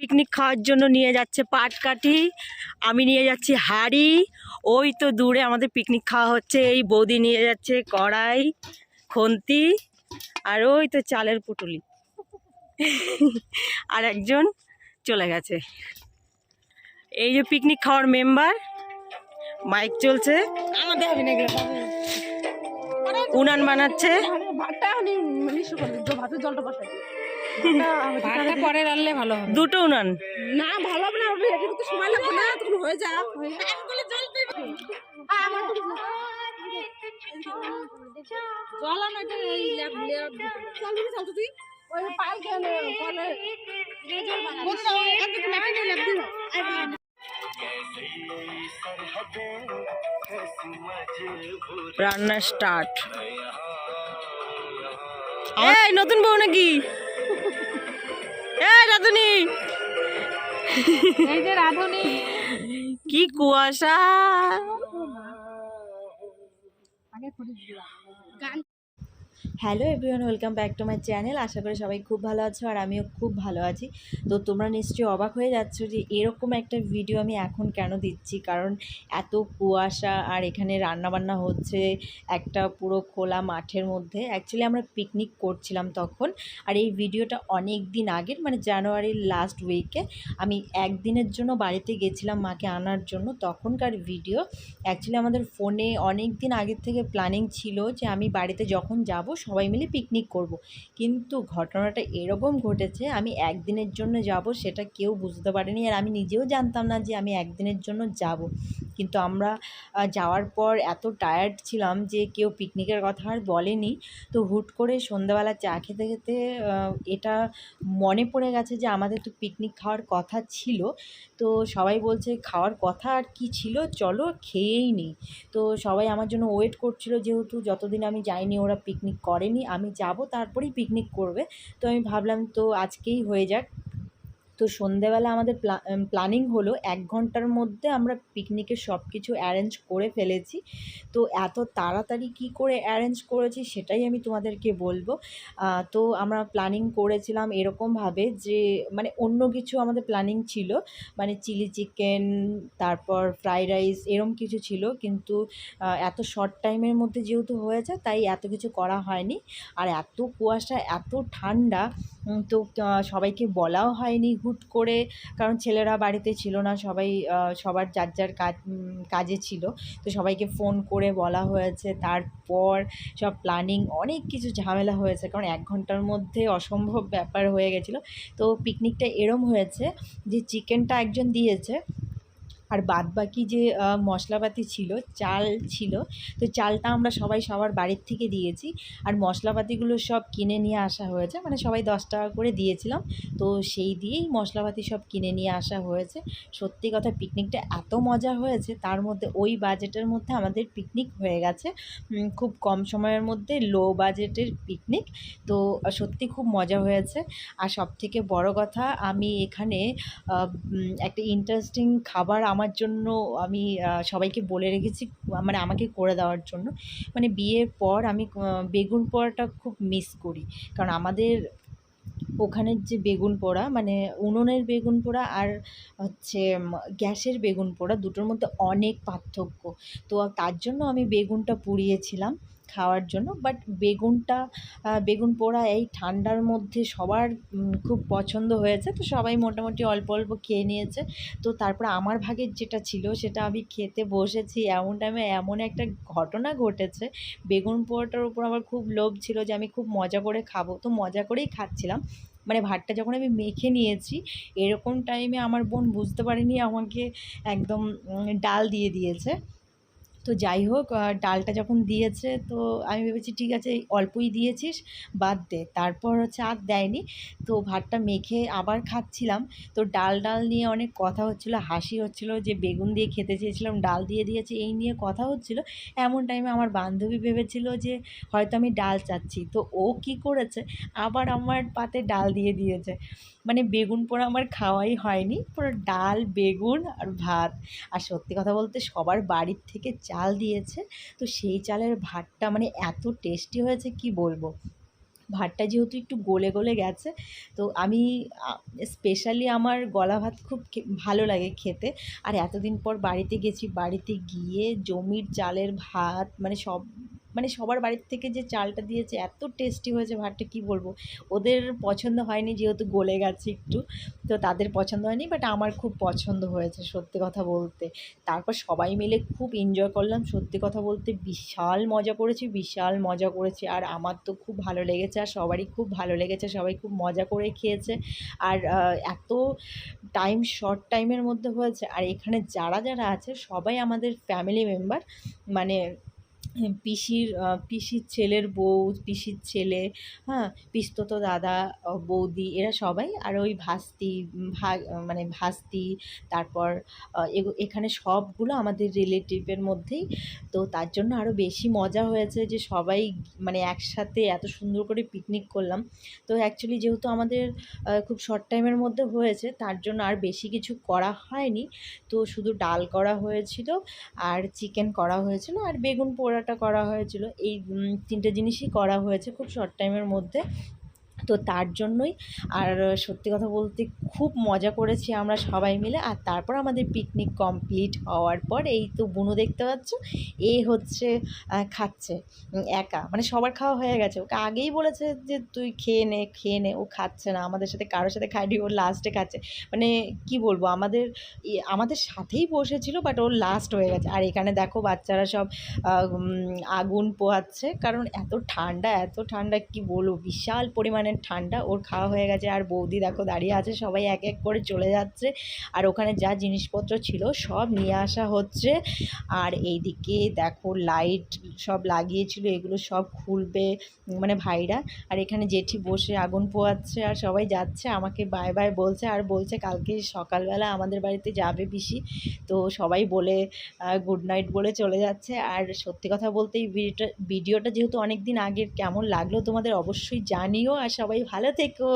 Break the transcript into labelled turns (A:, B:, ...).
A: Picnic খাওয়ার জন্য নিয়ে যাচ্ছে পাটকাঠি আমি নিয়ে যাচ্ছি হাড়ি। ওই তো দূরে আমাদের পিকনিক খাওয়া হচ্ছে এই বৌদি নিয়ে যাচ্ছে কড়াই খন্তি আর ওই তো চালের পুটুলি। আর একজন চলে গেছে। এই যে পিকনিক খাওয়ার মেম্বার মাইক চলছে। উনান বানাচ্ছে।
B: ভাতের জলটা ভাতটা পরে রাখলে ভালো হবে।
A: দুটো উনান।
B: না ভালো হবে না সময় লাগবে না তখন হয়ে যা হয়ে যা জল আনো এটা এই ল্যাব ল্যাব জল দিবি জল তুই ওই পাল কেন কলে জল বানা একটু ল্যাব ল্যাব দিবি
A: রান্না স্টার্ট। এই নতুন বউ নাকি? রাধুনি।
B: এই যে রাধুনি।
A: কি কুয়াশা।
B: আগে গান
C: hello everyone, welcome back to my channel. আশা করি সবাই খুব ভালো আছো আর আমিও খুব ভালো আছি। তো তোমরা নিশ্চয়ই অবাক হয়ে যাচ্ছ যে এরকম একটা ভিডিও আমি এখন কেন দিচ্ছি? কারণ এত কুয়াশা আর এখানে রান্নাবান্না হচ্ছে একটা পুরো খোলা মাঠের মধ্যে। অ্যাকচুয়ালি আমরা পিকনিক করছিলাম তখন আর এই ভিডিওটা অনেক দিন আগের মানে জানুয়ারির লাস্ট উইকে আমি একদিনের জন্য বাড়িতে গেছিলাম মাকে আনার জন্য তখনকার ভিডিও। অ্যাকচুয়ালি আমাদের ফোনে অনেক দিন আগের থেকে প্ল্যানিং ছিল যে আমি বাড়িতে যখন যাব সবাই মিলে পিকনিক করব। কিন্তু ঘটনাটা এরকম ঘটেছে, আমি একদিনের জন্য যাব সেটা কেউ বুঝতে পারেনি আর আমি নিজেও জানতাম না যে আমি একদিনের জন্য যাব কিন্তু আমরা যাওয়ার পর এত টায়ার্ড ছিলাম যে কেউ পিকনিকের কথা আর বলেনি। তো হুট করে সন্ধ্যাবেলা চা খেতে খেতে এটা মনে পড়ে গেছে যে আমাদের তো পিকনিক খাওয়ার কথা ছিল। তো সবাই বলছে, খাওয়ার কথা আর কি ছিল? চলো খেয়েই নিই তো সবাই আমার জন্য ওয়েট করছিল যেহেতু যতদিন আমি যাইনি ওরা পিকনিক করেনি, আমি যাব, তারপরেই পিকনিক করবে। তো আমি ভাবলাম, তো আজকেই হয়ে যাক। তো সন্ধেবেলা আমাদের প্লা প্ল্যানিং হলো এক ঘণ্টার মধ্যে আমরা পিকনিকের সব কিছু অ্যারেঞ্জ করে ফেলেছি। তো এত তাড়াতাড়ি কি করে অ্যারেঞ্জ করেছি সেটাই আমি তোমাদেরকে বলব। তো আমরা প্ল্যানিং করেছিলাম এরকমভাবে যে মানে অন্য কিছু আমাদের প্ল্যানিং ছিল। মানে চিলি চিকেন তারপর ফ্রাইড রাইস এরম কিছু ছিল। কিন্তু এত শর্ট টাইমের মধ্যে যেহেতু হয়েছে, তাই এত কিছু করা হয়নি। আর এত কুয়াশা, এত ঠান্ডা তো সবাইকে বলাও হয়নি হুট করে, কারণ ছেলেরা বাড়িতে ছিল না, সবাই সবার যার যার কাজ কাজে ছিল। তো সবাইকে ফোন করে বলা হয়েছে। তারপর সব প্ল্যানিং অনেক কিছু ঝামেলা হয়েছে, কারণ এক ঘণ্টার মধ্যে অসম্ভব ব্যাপার হয়ে গেছিল। তো পিকনিকটা এরম হয়েছে যে চিকেনটা একজন দিয়েছে। আর বাদ বাকি যে মশলাপাতি ছিল, চাল ছিল, তো চালটা আমরা সবাই সবার বাড়ির থেকে দিয়েছি। আর মশলাপাতিগুলো সব কিনে নিয়ে আসা হয়েছে মানে সবাই দশ টাকা করে দিয়েছিলাম। তো সেই দিয়েই মশলাপাতি সব কিনে নিয়ে আসা হয়েছে। সত্যি কথা, পিকনিকটা এত মজা হয়েছে, তার মধ্যে ওই বাজেটের মধ্যে আমাদের পিকনিক হয়ে গেছে। খুব কম সময়ের মধ্যে লো বাজেটের পিকনিক, তো সত্যি খুব মজা হয়েছে। আর সবথেকে বড় কথা, আমি এখানে একটা ইন্টারেস্টিং খাবার আমার জন্য আমি সবাইকে বলে রেখেছি মানে আমাকে করে দেওয়ার জন্য। মানে বিয়ের পর আমি বেগুন পোড়াটা খুব মিস করি। কারণ আমাদের ওখানের যে বেগুন পোড়া মানে উনুনের বেগুন পোড়া আর হচ্ছে গ্যাসের বেগুন পোড়া দুটোর মধ্যে অনেক পার্থক্য। তো তার জন্য আমি বেগুনটা পুড়িয়েছিলাম। খাওয়ার জন্য বাট বেগুনটা বেগুন পোড়া এই ঠান্ডার মধ্যে সবার খুব পছন্দ হয়েছে। তো সবাই মোটামুটি অল্প অল্প খেয়ে নিয়েছে। তো তারপর আমার ভাগের যেটা ছিল, সেটা আমি খেতে বসেছি। এমন টাইমে এমন একটা ঘটনা ঘটেছে। বেগুন পোড়াটার উপর আমার খুব লোভ ছিল যে, আমি খুব মজা করে খাব। তো মজা করেই খাচ্ছিলাম। মানে ভাতটা যখন আমি মেখে নিয়েছি, এরকম টাইমে আমার বোন বুঝতে পারেনি, আমাকে একদম ডাল দিয়ে দিয়েছে। তো যাই হোক ডালটা যখন দিয়েছে, তো আমি ভেবেছি, ঠিক আছে অল্পই দিয়েছিস, বাদ দে। তারপর হচ্ছে আর দেয়নি। তো ভাতটা মেখে আবার খাচ্ছিলাম। তো ডাল ডাল নিয়ে অনেক কথা হচ্ছিল, হাসি হচ্ছিল, যে বেগুন দিয়ে খেতে চেয়েছিলাম, ডাল দিয়ে দিয়েছে, এই নিয়ে কথা হচ্ছিল। এমন টাইমে আমার বান্ধবী ভেবেছিল যে হয়তো আমি ডাল চাচ্ছি। তো ও কি করেছে? আবার আমার পাতে ডাল দিয়ে দিয়েছে। মানে বেগুন পোড়া আমার খাওয়াই হয়নি, পুরো ডাল, বেগুন আর ভাত। আর সত্যি কথা বলতে সবার বাড়ির থেকে চাল দিয়েছে, তো সেই চালের ভাতটা মানে এত টেস্টি হয়েছে কি বলব? ভাতটা যেহেতু একটু গলে গলে গেছে, তো আমি স্পেশালি আমার গলা ভাত খুব ভালো লাগে খেতে। আর এতদিন পর বাড়িতে গেছি, বাড়িতে গিয়ে জমির চালের ভাত মানে সব মানে সবার বাড়ির থেকে যে চালটা দিয়েছে, এত টেস্টি হয়েছে ভাতটা কি বলব? ওদের পছন্দ হয়নি যেহেতু গলে গেছে একটু, তো তাদের পছন্দ হয়নি বাট আমার খুব পছন্দ হয়েছে সত্যি কথা বলতে। তারপর সবাই মিলে খুব এনজয় করলাম, সত্যি কথা বলতে বিশাল মজা করেছি, বিশাল মজা করেছি। আর আমার তো খুব ভালো লেগেছে, আর সবারই খুব ভালো লেগেছে, সবাই খুব মজা করে খেয়েছে। আর এত টাইম শর্ট টাইমের মধ্যে হয়েছে, আর এখানে যারা যারা আছে, সবাই আমাদের ফ্যামিলি মেম্বার মানে পিসির পিসির ছেলের বউ পিসির ছেলে হ্যাঁ পিস্তত দাদা বৌদি এরা সবাই। আর ওই ভাস্তি উম, ভা মানে ভাস্তি তারপর এখানে সবগুলো আমাদের রিলেটিভের মধ্যেই। তো তার জন্য আরও বেশি মজা হয়েছে যে সবাই মানে একসাথে এত সুন্দর করে পিকনিক করলাম। তো অ্যাকচুয়ালি যেহেতু আমাদের খুব শর্ট টাইমের মধ্যে হয়েছে তার জন্য আর বেশি কিছু করা হয়নি। তো শুধু ডাল করা হয়েছিল আর চিকেন করা হয়েছিল আর বেগুন পোড়াটা করা হয়েছিল। এই তিনটে জিনিসই করা হয়েছে খুব শর্ট টাইমের মধ্যে। তো তার জন্যই। আর সত্যি কথা বলতে খুব মজা করেছি আমরা সবাই মিলে। আর তারপর আমাদের পিকনিক কমপ্লিট হওয়ার পর এই তো বুনু দেখতে পাচ্ছ, এ হচ্ছে খাচ্ছে একা। মানে সবার খাওয়া হয়ে গেছে। ওকে আগেই বলেছে যে তুই খেয়ে নে খেয়ে নে। ও খাচ্ছে না, আমাদের সাথে কারোর সাথে খায়নি, ও লাস্টে খাচ্ছে। মানে কি বলব, আমাদের আমাদের সাথেই বসেছিল বাট ওর লাস্ট হয়ে গেছে। আর এখানে দেখো বাচ্চারা সব আগুন পোহাচ্ছে। কারণ এত ঠান্ডা এত ঠান্ডা, কি বলব, বিশাল পরিমাণের ঠান্ডা, ওর খাওয়া হয়ে গেছে। আর বৌদি দেখো দাঁড়িয়ে আছে, সবাই এক এক করে চলে যাচ্ছে। আর ওখানে যা জিনিসপত্র ছিল সব নিয়ে আসা হচ্ছে। আর এইদিকে দেখো লাইট সব লাগিয়েছিল, এগুলো সব খুলবে মানে ভাইরা। আর এখানে জেঠি বসে আগুন পোয়াচ্ছে আর সবাই যাচ্ছে, আমাকে বাই বাই বলছে। আর বলছে কালকে সকালবেলা আমাদের বাড়িতে যাবে পিসি। তো সবাই বলে গুড নাইট বলে চলে যাচ্ছে। আর সত্যি কথা বলতে এই ভিডিওটা ভিডিওটা যেহেতু অনেক দিন আগের, কেমন লাগল তোমাদের অবশ্যই জানিও। আর সবাই ভালো থেকো।